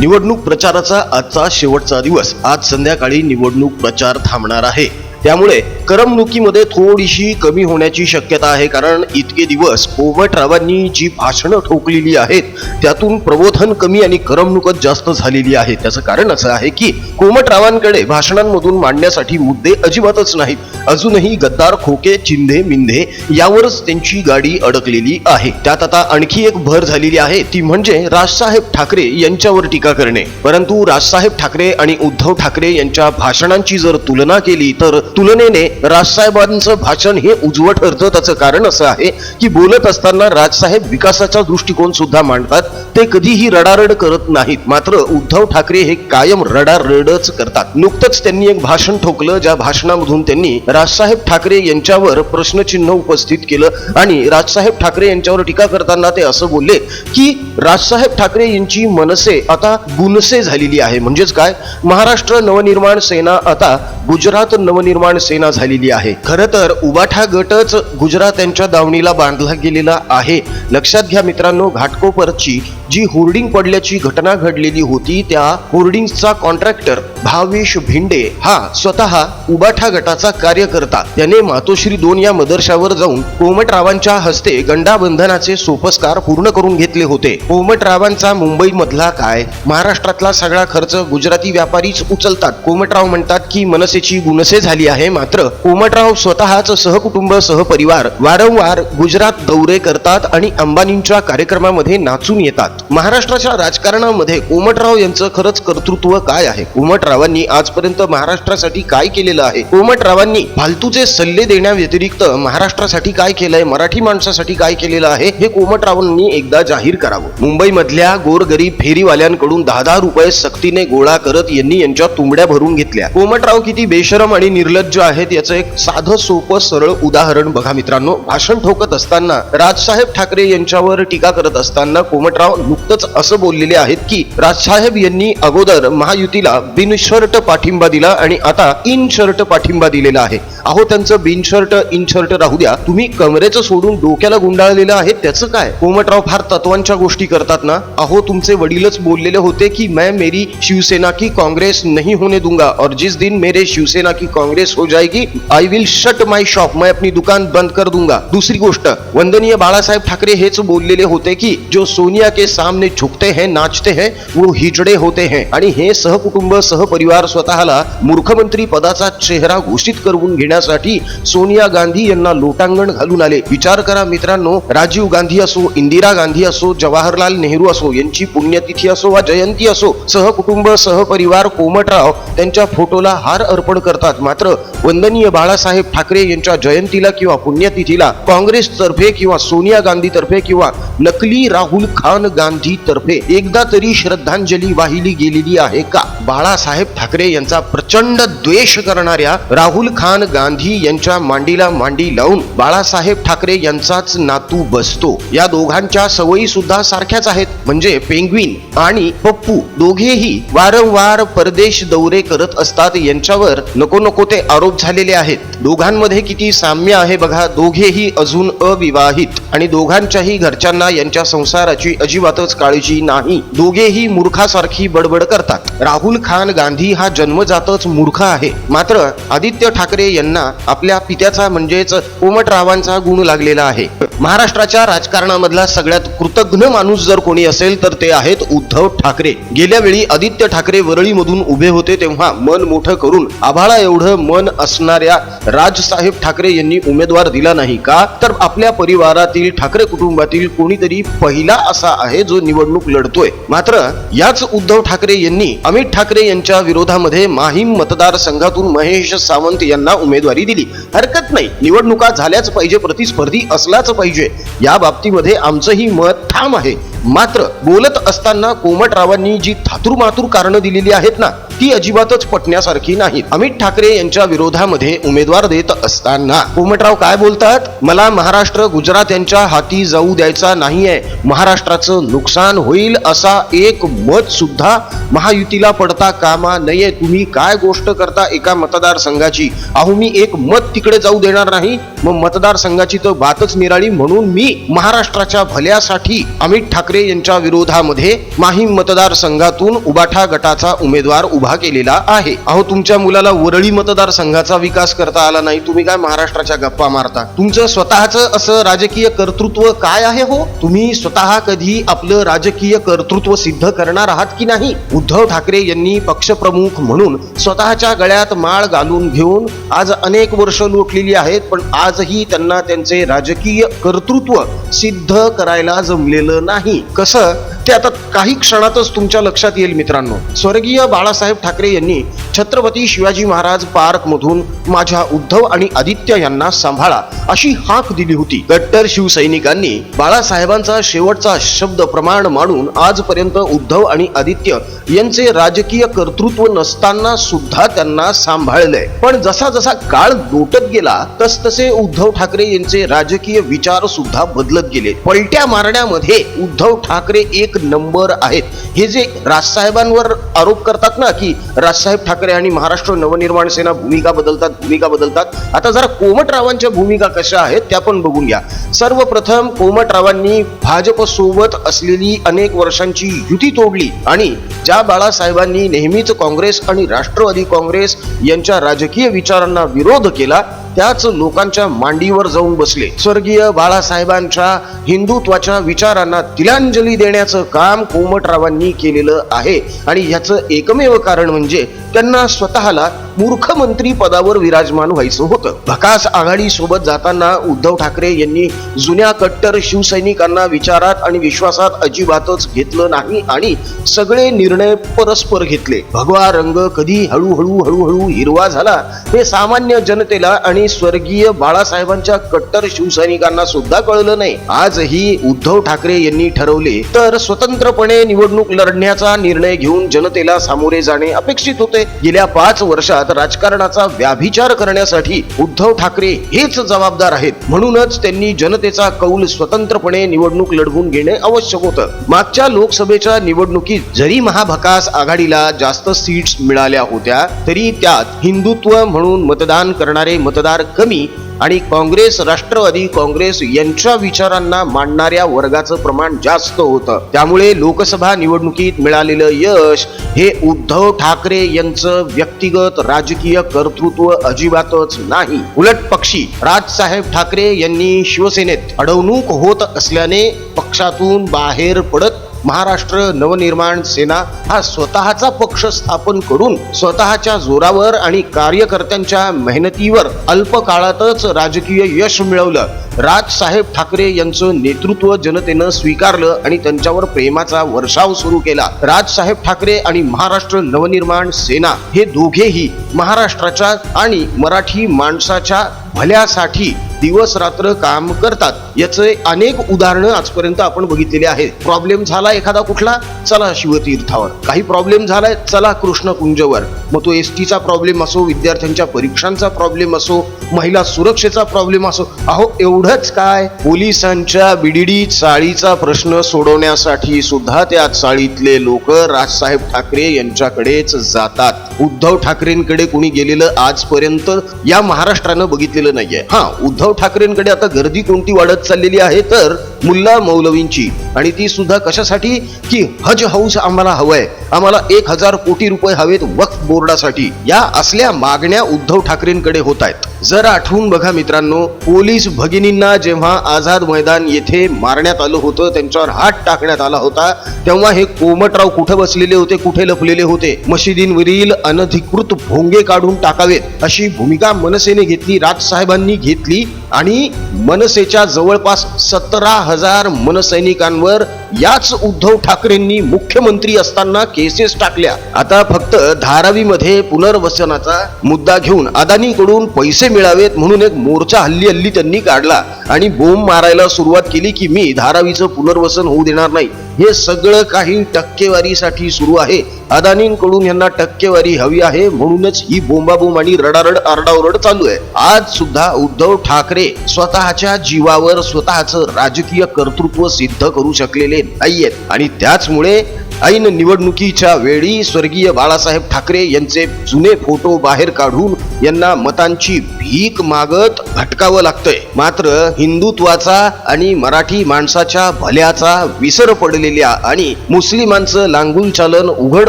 निवडणूक प्रचाराचा आजचा शेवटचा दिवस. आज संध्याकाळी निवडणूक प्रचार थांबणार आहे. त्यामुळे करमणुकीमध्ये थोडीशी कमी होण्याची शक्यता आहे कारण इतके दिवस कोमटरावांनी जी भाषणं ठोकलेली आहेत त्यातून प्रबोधन कमी आणि करमणुकच जास्त झालेली आहे. त्याचं कारण असं आहे की कोमटरावांकडे भाषणांमधून मांडण्यासाठी मुद्दे अजिबातच नाहीत. अजूनही गद्दार खोके चिंधे मिंधे यावरच त्यांची गाडी अडकलेली आहे. त्यात आता आणखी एक भर झालेली आहे ती म्हणजे राजसाहेब ठाकरे यांच्यावर टीका करणे. परंतु राजसाहेब ठाकरे आणि उद्धव ठाकरे यांच्या भाषणांची जर तुलना केली तर तुलनेने राजसाहेबांचं भाषण हे उजवं ठरतं त्याचं कारण असं आहे की बोलत असताना राजसाहेब विकासाचा दृष्टिकोन सुद्धा मांडतात. ते कधीही रडारड करत नाहीत. मात्र उद्धव ठाकरे हे कायम रडारडच करतात. नुकतंच त्यांनी एक भाषण ठोकलं ज्या भाषणामधून त्यांनी राजसाहेब ठाकरे यांच्यावर प्रश्नचिन्ह उपस्थित केलं आणि राजसाहेब ठाकरे यांच्यावर टीका करताना ते असं बोलले की राजसाहेब ठाकरे यांची मनसे आता गुनसे झालेली आहे. म्हणजेच काय? महाराष्ट्र नवनिर्माण सेना आता गुजरात नवनिर्माण सेना झालेली आहे. खरं तर उबाठा गटच गुजरात यांच्या दावणीला बांधला गेलेला आहे. लक्षात घ्या मित्रांनो घाटकोपरची जी होर्डिंग पडल्याची घटना घडलेली होती त्या होर्डिंगचा कॉन्ट्रॅक्टर भावेश भिंडे हा स्वतः उबाठा गटाचा कार्यकर्ता. त्याने मातोश्री दोन या मदरशावर जाऊन कोमटरावांच्या हस्ते गंडाबंधनाचे सोपस्कार पूर्ण करून घेतले होते. कोमटरावांचा मुंबईमधला काय? महाराष्ट्रातला सगळा खर्च गुजराती व्यापारीच उचलतात. कोमटराव म्हणतात की मनसेची गुणसे झाली आहे मात्र कोमटराव स्वतःच सहकुटुंब सहपरिवार वारंवार गुजरात दौरे करतात आणि अंबानींच्या कार्यक्रमामध्ये नाचून येतात. महाराष्ट्राच्या राजकारणामध्ये कोमटराव यांचं खरंच कर्तृत्व काय आहे? कोमटरावांनी आजपर्यंत महाराष्ट्रासाठी काय केलेलं आहे? कोमटरावांनी फालतूचे सल्ले देण्याव्यतिरिक्त महाराष्ट्रासाठी काय केलंय? मराठी माणसासाठी काय केलेलं आहे? हे कोमटरावांनी एकदा जाहीर करावं. मुंबईमधल्या गोरगरीब फेरीवाल्यांकडून दहा दहा रुपये सक्तीने गोळा करत यांनी यांच्या तुंबड्या भरून घेतल्या. कोमटराव किती बेशरम आणि निर्लज्ज आहेत याचं एक साधं सोपं सरळ उदाहरण बघा मित्रांनो. भाषण ठोकत असताना राजसाहेब ठाकरे यांच्यावर टीका करत असताना कोमटराव नुकतंच असं बोललेले आहेत की राजसाहेब यांनी अगोदर महायुतीला बिनशर्ट पाठिंबा दिला आणि आता इन शर्ट पाठिंबा दिलेला आहे. अहो त्यांचं बिनशर्ट इन शर्ट राहू द्या. तुम्ही कमरेचं सोडून डोक्याला गुंडाळलेलं आहे त्याचं काय? कोमटराव फार तत्वांच्या गोष्टी करतात ना? अहो तुमचे वडीलच बोललेले होते की मैं मेरी शिवसेना की कांग्रेस नहीं होने दूंगा. और जिस दिन मेरे शिवसेना की कांग्रेस हो जाएगी I will shut my shop मैं अपनी दुकान बंद कर दूंगा. दुसरी गोष्ट वंदनीय बाळासाहेब ठाकरे हेच बोललेले होते की जो सोनिया के सामने झुकते हैं नाचते हैं वो हिजडे होते हैं. आणि हे सहकुटुंब सहपरिवार स्वतःला मूर्खमंत्री पदाचा चेहरा घोषित करून घेण्यासाठी सोनिया गांधी यांना लोटांगण घालून आले. विचार करा मित्रांनो राजीव गांधी असो इंदिरा गांधी असो जवाहरलाल नेहरू असो यांची पुण्यतिथी असो वा जयंती असो सहकुटुंब सहपरिवार कोमटराव त्यांच्या फोटोला हार अर्पण करतात. मात्र वंदनीय बाळासाहेब ठाकरे यांच्या जयंतीला किंवा पुण्यतिथीला काँग्रेस तर्फे किंवा सोनिया गांधी तर्फे किंवा नकली राहुल खान गांधी तर्फे एकदा तरी श्रद्धांजली वाहिली गेलेली आहे का? बाळासाहेब ठाकरे यांचा प्रचंड द्वेष करणाऱ्या राहुल खान गांधी यांच्या मांडीला मांडी लावून बाळासाहेब ठाकरे यांचाच नातू बसतो. या दोघांच्या सवयी सुद्धा सारख्याच आहेत. म्हणजे पेंग्विन आणि पप्पू दोघेही वारंवार परदेश दौरे करत असतात. यांच्यावर नको नको ते आरोप झालेले आहेत. दोघांमध्ये किती साम्य आहे बघा. दोघेही अजून अविवाहित. आणि दोघांच्याही घरच्यांना यांच्या संसाराची अजिबातच काळजी नाही. दोघेही मूर्खासारखी बडबड करतात. राहुल खान गांधी हा जन्मजातच मूर्ख आहे. मात्र आदित्य ठाकरे यांना आपल्या पित्याचा म्हणजेच कोमटरावांचा गुण लागलेला आहे. महाराष्ट्राच्या राजकारणामधला सगळ्यात कृतज्ञ माणूस जर कोणी असेल तर ते आहेत उद्धव ठाकरे. गेल्या वेळी आदित्य ठाकरे वरळीमधून उभे होते तेव्हा मन मोठं करून आभाळा एवढं मन असणाऱ्या राजसाहेब ठाकरे यांनी उमेदवार दिला नाही का? तर आपल्या परिवारातील ठाकरे कुटुंबातील कोणीतरी पहिला असा आहे जो निवडणूक लढतोय. मात्र याच उद्धव ठाकरे यांनी अमित ठाकरे यांच्या विरोधामध्ये माहीम मतदारसंघातून महेश सावंत यांना उमेद दिली. हरकत नाही. निवडणुका झाल्याच पाहिजे प्रतिस्पर्धी असलाच पाहिजे. या बाबतीमध्ये आमचंही मत ठाम आहे. मात्र बोलत असताना कोमटरावांनी जी थातुरमातुर कारणं दिलेली आहेत ना ती अजिबातच पटण्यासारखी नाहीत. अमित ठाकरे यांच्या विरोधामध्ये उमेदवार देत असताना कोमटराव काय बोलतात? मला महाराष्ट्र गुजरात यांच्या हाती जाऊ द्यायचा नाहीये. महाराष्ट्राचं नुकसान होईल असा एक मत सुद्धा महायुतीला पडता कामा नये. तुम्ही काय गोष्ट करता एका मतदारसंघाची? अहो मी एक मत तिकडे जाऊ देणार नाही. मग मतदारसंघाची तर बातच निराळी म्हणून मी महाराष्ट्राच्या भल्यासाठी अमित ठाकरे ठाकरे यांच्या विरोधामध्ये माहीम मतदारसंघातून उबाठा गटाचा उमेदवार उभा केलेला आहे. अहो तुमच्या मुलाला वरळी मतदारसंघाचा विकास करता आला नाही. तुम्ही काय महाराष्ट्राच्या गप्पा मारता? तुमचं स्वतःचं असं राजकीय कर्तृत्व काय आहे हो? तुम्ही स्वतः कधी आपलं राजकीय कर्तृत्व सिद्ध करणार आहात की नाही? उद्धव ठाकरे यांनी पक्षप्रमुख म्हणून स्वतःच्या गळ्यात माळ घालून घेऊन आज अनेक वर्ष लोटलेली आहेत पण आजही त्यांना त्यांचे राजकीय कर्तृत्व सिद्ध करायला जमलेलं नाही. कसं? ते आता काही क्षणातच तुमच्या लक्षात येईल मित्रांनो. स्वर्गीय बाळासाहेब ठाकरे यांनी छत्रपती शिवाजी महाराज पार्क मधून माझ्या उद्धव आणि आदित्य यांना सांभाळा अशी हाक दिली होती. कट्टर शिवसैनिकांनी बाळासाहेबांचा शेवटचा शब्द प्रमाण मानून आजपर्यंत उद्धव आणि आदित्य यांचे राजकीय कर्तृत्व नसताना सुद्धा त्यांना सांभाळलंय. पण जसा जसा काळ लोटत गेला तस तसे उद्धव ठाकरे यांचे राजकीय विचार सुद्धा बदलत गेले. पलट्या मारण्यामध्ये उद्धव ठाकरे एक नंबर आहेत. हे जे राजसाहेबांवर आरोप करतात ना की राजसाहेब ठाकरे आणि महाराष्ट्र नवनिर्माण सेना भूमिका बदलतात भूमिका बदलतात. आता जरा कोमटरावांच्या भूमिका कशा आहेत त्या पण बघून घ्या. सर्वप्रथम कोमटरावांनी भाजप सोबत असलेली अनेक वर्षांची युती तोडली आणि ज्या बाळासाहेबांनी नेहमीच काँग्रेस आणि राष्ट्रवादी काँग्रेस यांच्या राजकीय विचारांना विरोध केला. त्याच लोकांच्या मांडीवर जाऊन बसले. स्वर्गीय बाळासाहेबांच्या हिंदुत्वाच्या विचारांना तिलांजली देण्याचं काम कोमटरावांनी केलेलं आहे. आणि ह्याचं एकमेव कारण म्हणजे त्यांना स्वतःला मूर्खमंत्री पदावर विराजमान व्हायचं होतं. भकास आघाडी सोबत जाताना उद्धव ठाकरे यांनी जुन्या कट्टर शिवसैनिकांना विचारात आणि विश्वासात अजिबातच घेतलं नाही आणि सगळे निर्णय परस्पर घेतले. भगवा रंग कधी हळूहळू हळूहळू हिरवा झाला हे सामान्य जनतेला आणि स्वर्गीय बाळासाहेबांच्या कट्टर शिवसैनिकांना सुद्धा कळलं नाही. आजही उद्धव ठाकरे यांनी ठरवले तर स्वतंत्रपणे निवडणूक लढण्याचा निर्णय घेऊन जनतेला सामोरे जाणे अपेक्षित होते. गेल्या पाच वर्षात राजकारणाचा व्याभिचार करण्यासाठी उद्धव ठाकरे हेच जबाबदार आहेत. म्हणूनच त्यांनी जनतेचा कौल स्वतंत्रपणे निवडणूक लढवून घेणे आवश्यक होतं. मागच्या लोकसभेच्या निवडणुकीत जरी महाभकास आघाडीला जास्त सीट्स मिळाल्या होत्या तरी त्यात हिंदुत्व म्हणून मतदान करणारे मतदार कमी आणि काँग्रेस राष्ट्रवादी काँग्रेस यांच्या विचारांना मांडणाऱ्या वर्गाचं प्रमाण जास्त होतं. त्यामुळे लोकसभा निवडणुकीत मिळालेलं यश हे उद्धव ठाकरे यांचं व्यक्तिगत राजकीय कर्तृत्व अजिबातच नाही. उलट पक्षी राजसाहेब ठाकरे यांनी शिवसेनेत अडवणूक होत असल्याने पक्षातून बाहेर पडत महाराष्ट्र नवनिर्माण सेना हा स्वतःचा पक्ष स्थापन करून स्वतःच्या जोरावर आणि कार्यकर्त्यांच्या मेहनतीवर अल्प काळातच राजकीय यश मिळवलं. राजसाहेब ठाकरे यांचं नेतृत्व जनतेनं स्वीकारलं आणि त्यांच्यावर प्रेमाचा वर्षाव सुरू केला. राजसाहेब ठाकरे आणि महाराष्ट्र नवनिर्माण सेना हे दोघेही महाराष्ट्राच्या आणि मराठी माणसाच्या भल्यासाठी दिवस रात्र काम करतात. याचे अनेक उदाहरणं आजपर्यंत आपण बघितलेले आहेत. प्रॉब्लेम झाला एखादा कुठला चला शिवतीर्थावर. काही प्रॉब्लेम झालाय चला कृष्णकुंजवर. मग तो एस टीचा प्रॉब्लेम असो विद्यार्थ्यांच्या परीक्षांचा प्रॉब्लेम असो महिला सुरक्षेचा प्रॉब्लेम असो अहो एवढंच काय? पोलिसांच्या बीडीडी चाळीचा प्रश्न सोडवण्यासाठी सुद्धा त्या चाळीतले लोक राजसाहेब ठाकरे यांच्याकडेच जातात. उद्धव ठाकरेंकडे कुणी गेलेलं आजपर्यंत या महाराष्ट्रानं बघितलेलं नाहीये. हा उद्धव उद्धव ठाकरेंकडे आता गर्दी कोणती वाढत चाललेली आहे? तर मुल्ला मौलवींची. आणि ती सुद्धा कशासाठी? की हज हाऊस आम्हाला हवंय. आम्हाला एक हजार कोटी रुपये हवेत वक्फ बोर्डासाठी. या असल्या मागण्या उद्धव ठाकरेंकडे होत आहेत. जर आठवून बघा मित्रांनो पोलीस भगिनींना जेव्हा आझाद मैदान येथे मारण्यात आलं होतं त्यांच्यावर हात टाकण्यात आला होता तेव्हा हे कोमटराव कुठे बसलेले होते कुठे लपलेले होते? मशिदींवरील अनधिकृत भोंगे काढून टाकावेत अशी भूमिका मनसेने घेतली राजसाहेबांनी घेतली. आणि मनसेच्या जवळपास सतरा हजार मनसैनिकांवर याच उद्धव ठाकरेंनी मुख्यमंत्री असताना केसेस टाकल्या. आता फक्त धारावीमध्ये पुनर्वसनाचा मुद्दा घेऊन अदानीकडून पैसे मिळावेत म्हणून एक मोर्चा हल्ली हल्ली त्यांनी काढला. आणि बोंब मारायला सुरुवात केली की मी धारावीचं पुनर्वसन होऊ देणार नाही. हे सगळं काही टक्केवारीसाठी सुरू आहे. अदानींकडून यांना टक्केवारी हवी आहे. म्हणूनच ही बोंबाबोंब आणि रडारड आरडाओरड चालू आहे. आज सुद्धा उद्धव ठाकरे स्वतःच्या जीवावर स्वतःचं राजकीय कर्तृत्व सिद्ध करू शकलेले नाहीयेत. आणि त्याचमुळे ऐन निवडणुकीच्या वेळी स्वर्गीय बाळासाहेब ठाकरे यांचे जुने फोटो बाहेर काढून यांना मतांची भीक मागत भटकावं लागतंय. मात्र हिंदुत्वाचा आणि मराठी माणसाच्या भल्याचा विसर पडलेल्या आणि मुस्लिमांचं लांगुल चालन उघड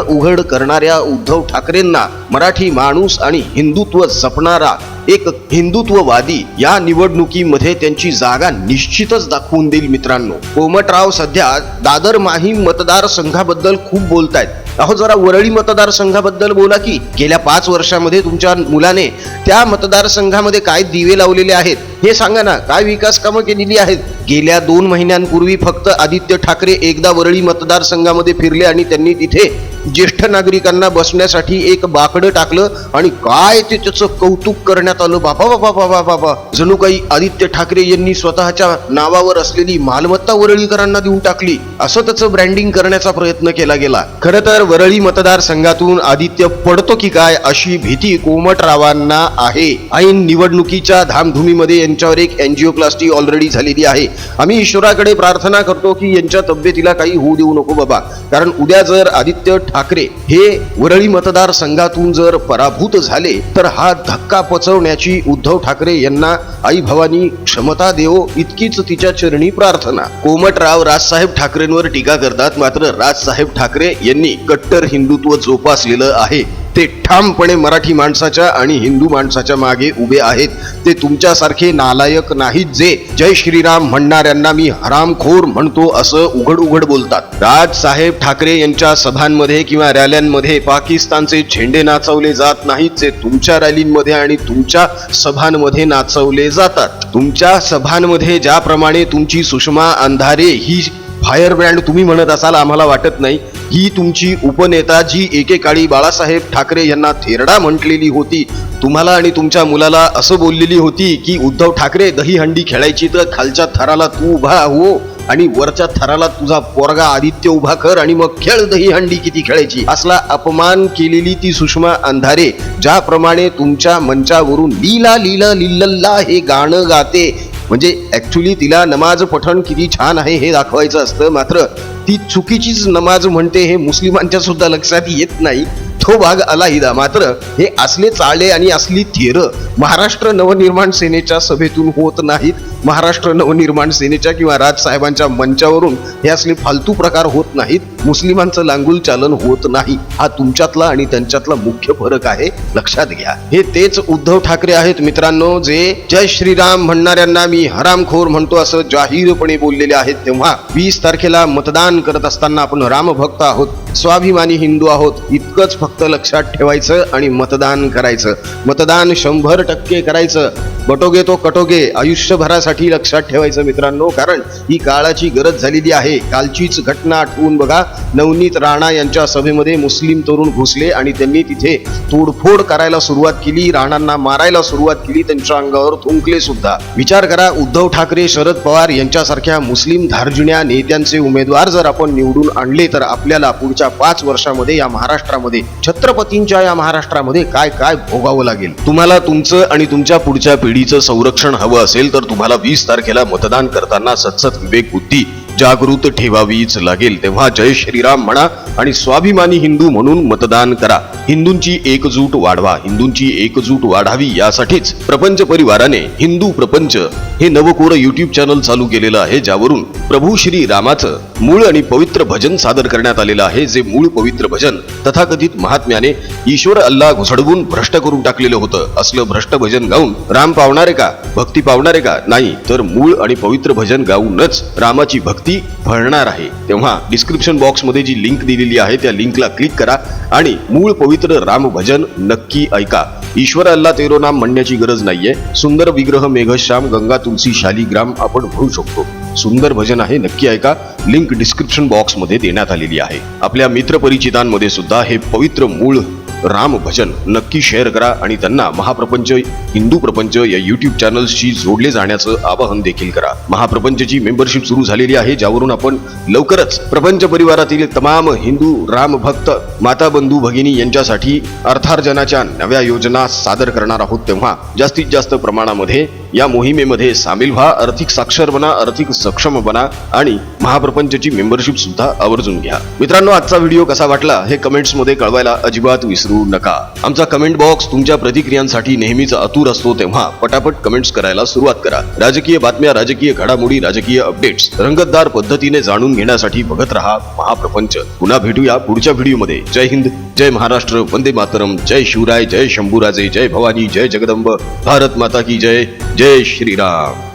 उघड करणाऱ्या उद्धव ठाकरेंना मराठी माणूस आणि हिंदुत्व जपणारा एक हिंदुत्ववादी या निवडणुकीमध्ये त्यांची जागा निश्चितच दाखवून देईल मित्रांनो. कोमटराव सध्या दादर माहीम मतदारसंघाबद्दल खूप बोलतायत. अहो जरा वरळी मतदारसंघाबद्दल बोला की गेल्या पाच वर्षामध्ये तुमच्या मुलाने त्या मतदारसंघामध्ये काय दिवे लावलेले आहेत? हे सांगा ना काय विकास कामं केलेली आहेत? गेल्या दोन महिन्यांपूर्वी फक्त आदित्य ठाकरे एकदा वरळी मतदारसंघामध्ये फिरले आणि त्यांनी तिथे ज्येष्ठ नागरिकांना बसण्यासाठी एक बाकडं टाकलं आणि काय ते त्याचं कौतुक करण्यात आलं. बाबा बाबा बाबा बाबा जणू काही आदित्य ठाकरे यांनी स्वतःच्या नावावर असलेली मालमत्ता वरळीकरांना देऊन टाकली. असं त्याचं ब्रँडिंग करण्याचा प्रयत्न केला गेला. खरं तर वरळी मतदारसंघातून आदित्य पडतो की काय अशी भीती कोमटरावांना आहे. ऐन निवडणुकीच्या धामधुमीमध्ये यांच्यावर एक एनजिओप्लास्टी ऑलरेडी झालेली आहे. आम्ही ईश्वराकडे प्रार्थना करतो की यांच्या तब्येतीला काही होऊ देऊ नको बाबा. कारण उद्या जर आदित्य ठाकरे हे वरळी मतदारसंघातून जर पराभूत झाले तर हा धक्का पचवण्याची उद्धव ठाकरे यांना आई भवानी क्षमता देवो इतकीच तिच्या चरणी प्रार्थना. कोमटराव राजसाहेब ठाकरेंवर टीका करतात मात्र राजसाहेब ठाकरे यांनी कट्टर हिंदुत्व जोपासलेलं आहे. ते ठामपणे मराठी माणसाच्या आणि हिंदू माणसाच्या मागे उभे आहेत. ते तुमच्यासारखे नालायक नाहीत जे जय श्रीराम म्हणणाऱ्यांना मी हरामखोर म्हणतो असं उघड उघड बोलतात राजसाहेब ठाकरे यांच्या सभांमध्ये किंवा रॅल्यांमध्ये पाकिस्तानचे झेंडे नाचवले जात नाहीत जे तुमच्या रॅलींमध्ये आणि तुमच्या सभांमध्ये नाचवले जातात. तुमच्या सभांमध्ये ज्याप्रमाणे तुमची सुषमा अंधारे ही फायर ब्रँड तुम्ही म्हणत असाल आम्हाला वाटत नाही. ही तुमची उपनेता जी एकेकाळी बाळासाहेब ठाकरे यांना थेरडा म्हटलेली होती. तुम्हाला आणि तुमच्या मुलाला असं बोललेली होती की उद्धव ठाकरे दहीहंडी खेळायची तर खालच्या थराला तू उभा हो आणि वरच्या थराला तुझा पोरगा आदित्य उभा कर आणि मग खेळ दहीहंडी किती खेळायची. असला अपमान केलेली ती सुषमा अंधारे ज्याप्रमाणे तुमच्या मंचावरून लीला लीला लिल्लल्ला हे गाणं गाते म्हणजे ॲक्च्युली तिला नमाज पठण किती छान आहे हे दाखवायचं असतं. मात्र ती चुकीचीच नमाज म्हणते हे मुस्लिमांच्या सुद्धा लक्षात येत नाही. तो भाग अलाहिदा. मात्र हे असले चाळे आणि असली थेर महाराष्ट्र नवनिर्माण सेनेच्या सभेतून होत नाहीत. महाराष्ट्र नवनिर्माण सेनेच्या किंवा राजसाहेबांच्या मंचावरून हे असले फालतू प्रकार होत नाहीत. मुस्लिमांचं लांगुल चालन होत नाही. हा तुमच्यातला आणि त्यांच्यातला मुख्य फरक आहे. लक्षात घ्या. हे तेच उद्धव ठाकरे आहेत मित्रांनो जे जय श्रीराम म्हणणाऱ्यांना मी हरामखोर म्हणतो असं जाहीरपणे बोललेले आहेत. तेव्हा वीस तारखेला मतदान करत असताना आपण रामभक्त आहोत स्वाभिमानी हिंदू आहोत इतकंच फक्त लक्षात ठेवायचं आणि मतदान करायचं. मतदान शंभर टक्के करायचं. बटोगे तो कटोगे आयुष्यभरासाठी लक्षात ठेवायचं मित्रांनो कारण ही काळाची गरज झालेली आहे. कालचीच घटना आठवून बघा. नवनीत राणा यांच्या सभेमध्ये मुस्लिम तरुण घुसले आणि त्यांनी तिथे तोडफोड करायला सुरुवात केली. राणांना मारायला सुरुवात केली. त्यांच्या अंगावर थुंकले सुद्धा. विचार करा उद्धव ठाकरे शरद पवार यांच्यासारख्या मुस्लिम धार्जिण्या नेत्यांचे उमेदवार जर आपण निवडून आणले तर आपल्याला पुढच्या पाच वर्षामध्ये या महाराष्ट्रामध्ये छत्रपतींच्या या महाराष्ट्रामध्ये काय काय भोगावं लागेल? तुम्हाला तुमचं आणि तुमच्या पुढच्या पिढीचं संरक्षण हवं असेल तर तुम्हाला वीस तारखेला मतदान करताना सतसत विवेक बुद्धी जागृत ठेवावीच लागेल तेव्हा जय श्रीराम म्हणा आणि स्वाभिमानी हिंदू म्हणून मतदान करा. हिंदूंची एकजूट वाढवा हिंदूंची एकजूट वाढावी यासाठीच प्रपंच परिवाराने हिंदू प्रपंच हे नवकोर युट्यूब चॅनल चालू केलेलं आहे ज्यावरून प्रभू श्री रामाचं मूळ आणि पवित्र भजन सादर करण्यात आलेलं आहे. जे मूळ पवित्र भजन तथाकथित महात्म्याने ईश्वर अल्लाह घुसडवून भ्रष्ट करून टाकलेलं होतं. असलं भ्रष्ट भजन गाऊन राम पावणारे का? भक्ती पावणारे का? नाही तर मूळ आणि पवित्र भजन गाऊनच रामाची भक्ती फळणार आहे. तेव्हा डिस्क्रिप्शन बॉक्समध्ये जी लिंक दिलेली आहे त्या लिंकला क्लिक करा आणि मूळ पवित्र राम भजन नक्की ऐका. ईश्वर अल्ला तेरो नाम म्हणण्याची गरज नाहीये. सुंदर विग्रह मेघश्याम गंगा तुलसी शालिग्राम आपण म्हणू शकतो. सुंदर भजन आहे नक्की ऐका. लिंक डिस्क्रिप्शन बॉक्समध्ये देण्यात आलेली आहे. आपल्या मित्रपरिचितांमध्ये सुद्धा हे पवित्र मूळ राम भजन नक्की शेअर करा आणि त्यांना महाप्रपंच हिंदू प्रपंच या युट्यूब चॅनल्सशी जोडले जाण्याचं आवाहन देखील करा. महाप्रपंचची मेंबरशिप सुरू झालेली आहे ज्यावरून आपण लवकरच प्रपंच परिवारातील तमाम हिंदू राम भक्त माता बंधू भगिनी यांच्यासाठी अर्थार्जनाच्या नव्या योजना सादर करणार आहोत तेव्हा जास्तीत जास्त प्रमाणामध्ये या मोहिमेमध्ये सामील व्हा आर्थिक साक्षर बना आर्थिक सक्षम बना आणि महाप्रपंचची मेंबरशिप सुद्धा आवर्जून घ्या. मित्रांनो आजचा व्हिडिओ कसा वाटला हे कमेंट्समध्ये कळवायला अजिबात विसरू नका. आमचा कमेंट बॉक्स तुमच्या प्रतिक्रियांसाठी नेहमीच अतुर असतो तेव्हा पटापट कमेंट्स करायला सुरुवात करा. राजकीय बातम्या राजकीय घडामोडी राजकीय अपडेट्स रंगतदार पद्धतीने जाणून घेण्यासाठी बघत रहा महाप्रपंच. पुन्हा भेटूया पुढच्या व्हिडिओमध्ये जय हिंद जय महाराष्ट्र वंदे मातरम जय शिवराय जय शंभूराजे जय भवानी जय जगदंब भारत माता की जय जय श्रीराम